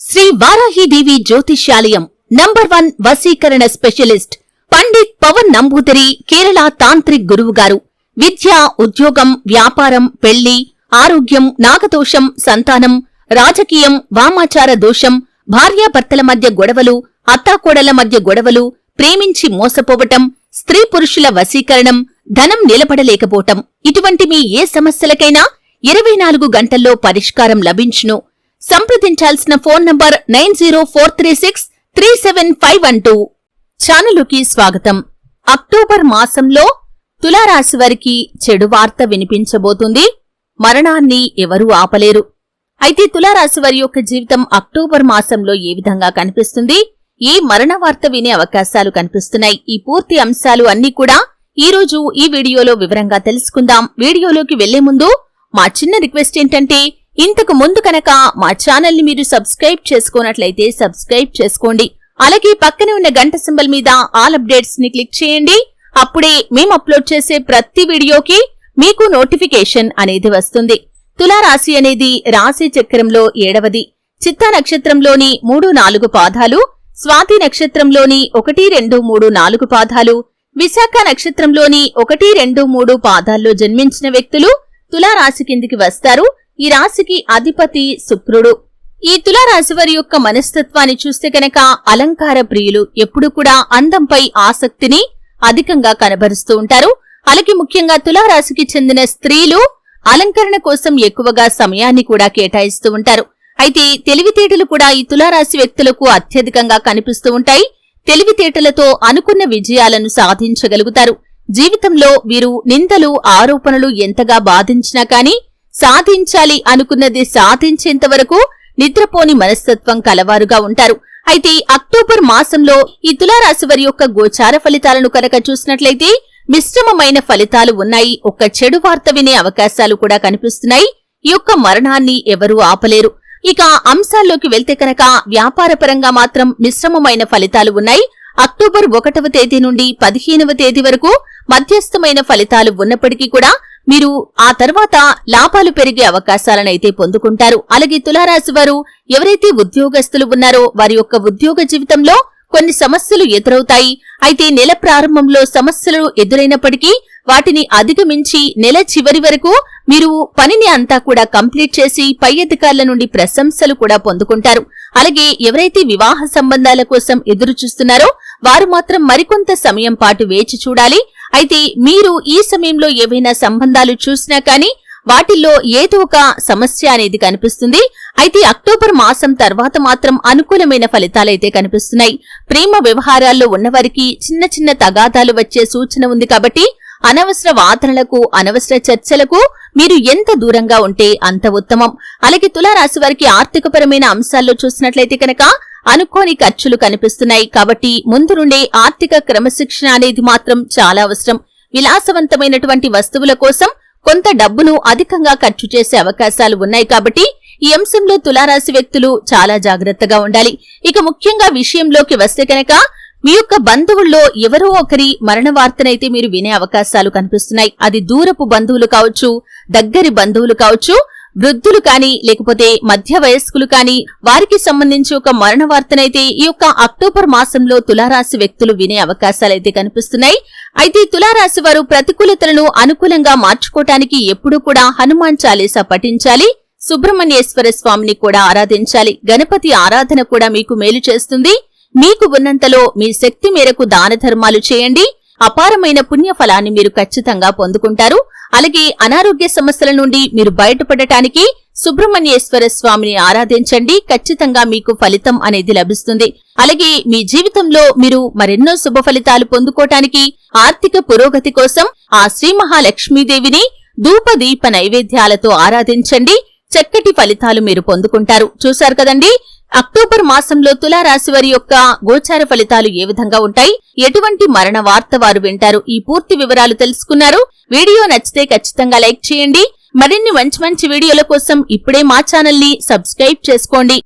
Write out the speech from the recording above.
శ్రీ వారాహిదేవి జ్యోతిష్యాలయం number one వశీకరణ specialist Pandit Pavan Namboodiri Kerala tantric గురువు గారు. విద్య ఉద్యోగం వ్యాపారం పెళ్ళి ఆరోగ్యం నాగదోషం సంతానం రాజకీయం వామాచార దోషం భార్యాభర్తల మధ్య గొడవలు అత్తాకోడల మధ్య గొడవలు ప్రేమించి మోసపోవటం స్త్రీ పురుషుల వశీకరణం ధనం నిలబడలేకపోవటం. ఇటువంటి మీ ఏ సమస్యలకైనా ఇరవై నాలుగు గంటల్లో పరిష్కారం లభించును. సంప్రదించాల్సిన phone number nine zero four three six three seven five one two. ఛానలుకి స్వాగతం. అక్టోబర్ మాసంలో తులారాశి వారికి చెడు వార్త వినిపించబోతుంది. మరణాన్ని ఎవరూ ఆపలేరు. అయితే తులారాశి వారి యొక్క జీవితం అక్టోబర్ మాసంలో ఏ విధంగా కనిపిస్తుంది? ఈ మరణ వార్త వినే అవకాశాలు కనిపిస్తున్నాయి. ఈ పూర్తి అంశాలు అన్ని కూడా ఈ రోజు ఈ వీడియోలో వివరంగా తెలుసుకుందాం. వీడియోలోకి వెళ్ళే ముందు మా చిన్న రిక్వెస్ట్ ఏంటంటే ఇంతకు ముందు కనుక మా ఛానల్ని మీరు సబ్స్క్రైబ్ చేసుకున్నట్లయితే సబ్స్క్రైబ్ చేసుకోండి. అలాగే పక్కనే ఉన్న గంట సింబల్ మీద ఆల్ అప్డేట్స్ని క్లిక్ చేయండి. అప్పుడే మేము అప్లోడ్ చేసే ప్రతి వీడియోకి మీకు నోటిఫికేషన్ అనేది వస్తుంది. తులారాశి అనేది రాశి చక్రంలో ఏడవది. చిత్తా నక్షత్రంలోని మూడు నాలుగు పాదాలు స్వాతి నక్షత్రంలోని ఒకటి రెండు మూడు నాలుగు పాదాలు విశాఖ నక్షత్రంలోని ఒకటి రెండు మూడు పాదాల్లో జన్మించిన వ్యక్తులు తులారాశి కిందికి వస్తారు. ఈ రాశికి అధిపతి శుక్రుడు. ఈ తులారాశి వారి యొక్క మనస్తత్వాన్ని చూస్తే కనుక అలంకార ప్రియులు ఎప్పుడు కూడా అందంపై ఆసక్తిని అధికంగా కనబరుస్తూ ఉంటారు. అలాగే ముఖ్యంగా తులారాశికి చెందిన స్త్రీలు అలంకరణ కోసం ఎక్కువగా సమయాన్ని కూడా కేటాయిస్తూ ఉంటారు. అయితే తెలివితేటలు కూడా ఈ తులారాశి వ్యక్తులకు అత్యధికంగా కనిపిస్తూ ఉంటాయి. తెలివితేటలతో అనుకున్న విజయాలను సాధించగలుగుతారు. జీవితంలో వీరు నిందలు ఆరోపణలు ఎంతగా బాధించినా కానీ సాధించాలి అనుకున్నది సాధించేంత వరకు నిద్రపోని మనస్తత్వం కలవారుగా ఉంటారు. అయితే అక్టోబర్ మాసంలో ఈ తులారాశి వారి యొక్క గోచార ఫలితాలను కనుక చూసినట్లయితే మిశ్రమమైన ఫలితాలు ఉన్నాయి. ఒక చెడు వార్త వినే అవకాశాలు కూడా కనిపిస్తున్నాయి. ఈ యొక్క మరణాన్ని ఎవరూ ఆపలేరు. ఇక అంశాల్లోకి వెళ్తే కనుక వ్యాపారపరంగా మాత్రం మిశ్రమమైన ఫలితాలు ఉన్నాయి. అక్టోబర్ ఒకటవ తేదీ నుండి పదిహేనవ తేదీ వరకు మధ్యస్థమైన ఫలితాలు ఉన్నప్పటికీ కూడా మీరు ఆ తర్వాత లాభాలు పెరిగే అవకాశాలనైతే పొందుకుంటారు. అలాగే తులారాశి వారు ఎవరైతే ఉద్యోగస్తులు ఉన్నారో వారి యొక్క ఉద్యోగ జీవితంలో కొన్ని సమస్యలు ఎదురవుతాయి. అయితే నెల ప్రారంభంలో సమస్యలు ఎదురైనప్పటికీ వాటిని అధిగమించి నెల చివరి వరకు మీరు పనిని అంతా కూడా కంప్లీట్ చేసి పై అధికారుల నుండి ప్రశంసలు కూడా పొందుకుంటారు. అలాగే ఎవరైతే వివాహ సంబంధాల కోసం ఎదురు చూస్తున్నారో వారు మాత్రం మరికొంత సమయం పాటు వేచి చూడాలి. అయితే మీరు ఈ సమయంలో ఏవైనా సంబంధాలు చూసినా కానీ వాటిల్లో ఏదో ఒక సమస్య అనేది కనిపిస్తుంది. అయితే అక్టోబర్ మాసం తర్వాత మాత్రం అనుకూలమైన ఫలితాలైతే కనిపిస్తున్నాయి. ప్రేమ వ్యవహారాల్లో ఉన్నవారికి చిన్న చిన్న తగాదాలు వచ్చే సూచన ఉంది కాబట్టి అనవసర వాదనలకు అనవసర చర్చలకు మీరు ఎంత దూరంగా ఉంటే అంత ఉత్తమం. అలాగే తులారాశి వారికి ఆర్థికపరమైన అంశాల్లో చూసినట్లయితే కనుక అనుకోని ఖర్చులు కనిపిస్తున్నాయి కాబట్టి ముందు నుండే ఆర్థిక క్రమశిక్షణ అనేది మాత్రం చాలా అవసరం. విలాసవంతమైనటువంటి వస్తువుల కోసం కొంత డబ్బును అధికంగా ఖర్చు చేసే అవకాశాలు ఉన్నాయి కాబట్టి ఈ అంశంలో తులారాశి వ్యక్తులు చాలా జాగ్రత్తగా ఉండాలి. ఇక ముఖ్యంగా విషయంలోకి వస్తే కనుక మీ యొక్క బంధువుల్లో ఎవరో ఒకరి మరణ వార్తనైతే మీరు వినే అవకాశాలు కనిపిస్తున్నాయి. అది దూరపు బంధువులు కావచ్చు దగ్గరి బంధువులు కావచ్చు వృద్ధులు కాని లేకపోతే మధ్య వయస్కులు కాని వారికి సంబంధించి ఒక మరణ వార్తనైతే ఈ యొక్క అక్టోబర్ మాసంలో తులారాశి వ్యక్తులు వినే అవకాశాలైతే కనిపిస్తున్నాయి. అయితే తులారాశి వారు ప్రతికూలతలను అనుకూలంగా మార్చుకోవటానికి ఎప్పుడూ కూడా హనుమాన్ చాలీసా పఠించాలి. సుబ్రహ్మణ్యేశ్వర స్వామిని కూడా ఆరాధించాలి. గణపతి ఆరాధన కూడా మీకు మేలు చేస్తుంది. మీకు ఉన్నంతలో మీ శక్తి మేరకు దాన ధర్మాలు చేయండి. అపారమైన పుణ్య ఫలాన్ని మీరు ఖచ్చితంగా పొందుకుంటారు. అలాగే అనారోగ్య సమస్యల నుండి మీరు బయటపడటానికి సుబ్రహ్మణ్యేశ్వర స్వామిని ఆరాధించండి. ఖచ్చితంగా మీకు ఫలితం అనేది లభిస్తుంది. అలాగే మీ జీవితంలో మీరు మరెన్నో శుభ ఫలితాలు పొందుకోటానికి ఆర్థిక పురోగతి కోసం ఆ శ్రీ మహాలక్ష్మీదేవిని ధూప దీప నైవేద్యాలతో ఆరాధించండి. చక్కటి ఫలితాలు మీరు పొందుకుంటారు. చూశారు కదండి? అక్టోబర్ మాసంలో తులారాశి వారి యొక్క గోచార ఫలితాలు ఏ విధంగా ఉంటాయి? ఎటువంటి మరణ వార్త వారు వింటారు? ఈ పూర్తి వివరాలు తెలుసుకున్నారు. వీడియో నచ్చితే ఖచ్చితంగా లైక్ చేయండి. మరిన్ని మంచి మంచి వీడియోల కోసం ఇప్పుడే మా ఛానల్ని సబ్స్క్రైబ్ చేసుకోండి.